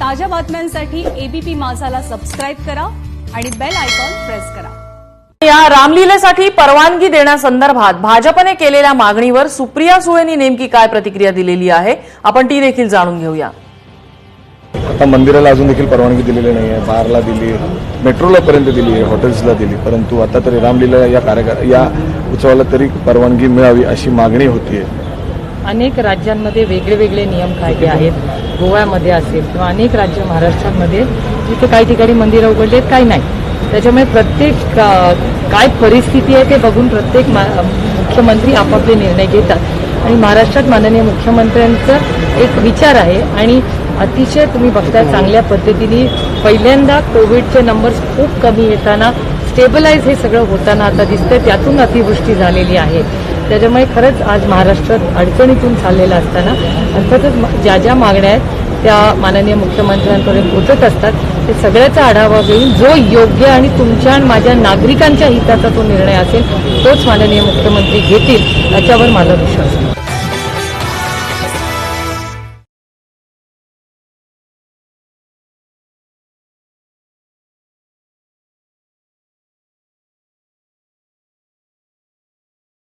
ताज्या बातम्यांसाठी ABP माझाला subscribe करा आणि बेल आयकॉन प्रेस करा. या रामलीलेसाठी परवानगी देण्यासंदर्भात भाजपने केलेल्या मागणीवर सुप्रिया सुळेंनी नेमकी काय प्रतिक्रिया दिलेली आहे आपण ती देखील जाणून घेऊया. आता मंदिराला अजून देखील परवानगी दिलेली नाही आहे बारला दिली मेट्रोला पर्यंत दिली आहे हॉटेल्सला दिली परंतु आता तरी रामलीला या कार्यक्रम या उत्सवाला तरी परवानगी मिळावी अशी मागणी होतीये. अनेक राज्यांमध्ये वेगळे वेगळे नियम कायदे आहेत. गोव्यामध्ये असेल किंवा अनेक राज्य महाराष्ट्रामध्ये जिथे काही ठिकाणी मंदिरं उघडली आहेत काही नाही. त्याच्यामुळे प्रत्येक काय परिस्थिती आहे ते बघून प्रत्येक मा- मुख्यमंत्री आपापले निर्णय घेतात. आणि महाराष्ट्रात माननीय मुख्यमंत्र्यांचं एक विचार आहे आणि अतिशय तुम्ही बघताय चांगल्या पद्धतीने. पहिल्यांदा कोविडचे नंबर्स खूप कमी येताना स्टेबलाइज हे सगळं होताना आता दिसतंय. त्यातून अतिवृष्टी झालेली आहे. त्याच्यामुळे खरंच आज महाराष्ट्रात अडचणीतून चाललेलं असताना अर्थातच ज्या ज्या मागण्या आहेत त्या माननीय मुख्यमंत्र्यांपर्यंत पोचत असतात ते सगळ्याचा आढावा घेऊन जो योग्य आणि तुमच्या आणि माझ्या नागरिकांच्या हिताचा तो निर्णय असेल तोच माननीय मुख्यमंत्री घेतील याच्यावर माझा विश्वास आहे.